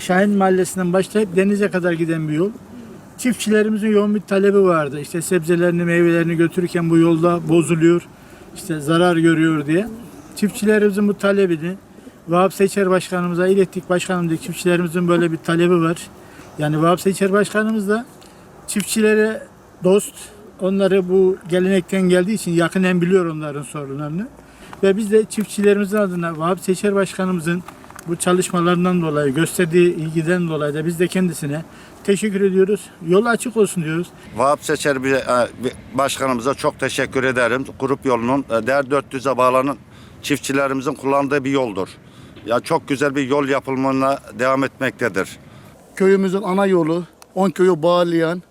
Şahin Mahallesi'nden başlayıp denize kadar giden bir yol. Çiftçilerimizin yoğun bir talebi vardı. İşte sebzelerini, meyvelerini götürürken bu yolda bozuluyor, işte zarar görüyor diye. Çiftçilerimizin bu talebini Vahap Seçer Başkanımıza ilettik. Başkanım dedi, çiftçilerimizin böyle bir talebi var. Yani Vahap Seçer Başkanımız da çiftçilere dost, onları bu gelenekten geldiği için yakinen biliyor onların sorunlarını. Ve biz de çiftçilerimizin adına Vahap Seçer Başkanımızın bu çalışmalarından dolayı, gösterdiği ilgiden dolayı da biz de kendisine teşekkür ediyoruz. Yolu açık olsun diyoruz. Vahap Seçer e, başkanımıza çok teşekkür ederim. Grup yolunun e, değer 400'e bağlanan çiftçilerimizin kullandığı bir yoldur. Ya çok güzel bir yol yapılmana devam etmektedir. köyümüzün ana yolu 10 köyü bağlayan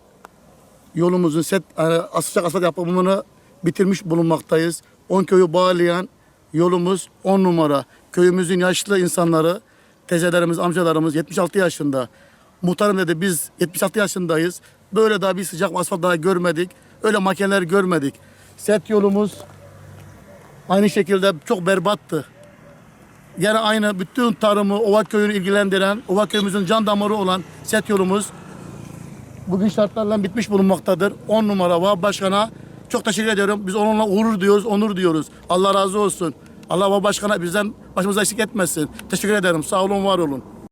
yolumuzun set yani sıcak asfalt yapımını bitirmiş bulunmaktayız. 10 köyü bağlayan yolumuz 10 numara. Köyümüzün yaşlı insanları, teyzelerimiz, amcalarımız 76 yaşında. Muhtarım dedi biz 76 yaşındayız. Böyle daha bir sıcak asfalt daha görmedik. Öyle makineler görmedik. Set yolumuz aynı şekilde çok berbattı. Yine aynı bütün tarımı Ova köyünü ilgilendiren, Ova köyümüzün can damarı olan set yolumuz bugün şartlarla bitmiş bulunmaktadır. 10 numara Vahap Başkan'a çok teşekkür ediyorum. Biz onunla gurur diyoruz, onur diyoruz. Allah razı olsun. Allah Vahap Başkan'a bizden başımıza eksik etmesin. Teşekkür ederim. Sağ olun, var olun.